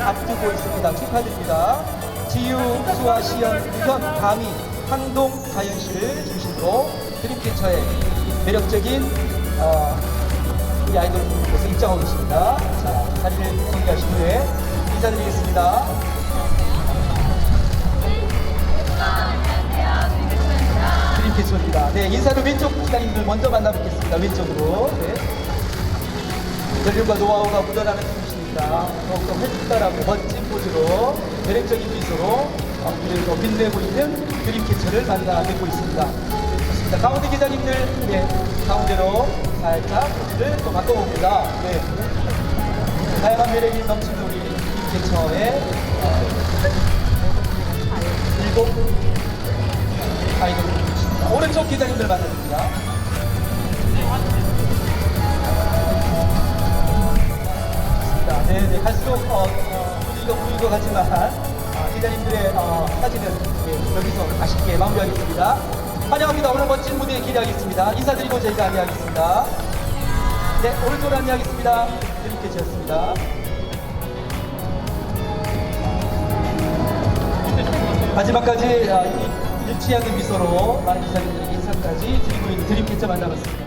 앞두고 있습니다. 축하드립니다. 지유, 수아, 시연, 우현, 강희, 항동, 가연씨를 중심으로 드림캐쳐의 매력적인 어, 이 아이돌 모습 입장하고 있습니다. 자, 자리를 정리하신 후에 인사드리겠습니다. 드림캐쳐입니다. 네, 인사를 왼쪽 기자님들 먼저 만나뵙겠습니다. 왼쪽으로. 네. 전륜과 노하우가 묻어나는 팀이십니다. 더욱더 활달하고 멋진 포즈로 매력적인 미소로 어, 우리를 더 빛내고 있는 드림캐쳐를 만나 뵙고 있습니다. 좋습니다. 가운데 기자님들, 네, 가운데로 살짝 포즈를 또 바꿔봅니다. 네. 다양한 매력이 넘치는 우리 드림캐쳐의 어, 일곱 아이돌입니다. 오른쪽 기자님들 만나봅니다. 갈수록 어, 어, 보이는 것 같지만 어, 기자님들의 어, 사진은 예, 여기서 아쉽게 마무리하겠습니다. 환영합니다. 오늘 멋진 무대 기대하겠습니다. 인사드리고 저희가 안내하겠습니다. 네, 오른쪽으로 안내하겠습니다. 이렇게 지었습니다. 마지막까지 어, 일- 일치 않는 미소로 많은 기자님들에게 인사까지 드리고 있는 드림캐쳐 만나봤습니다.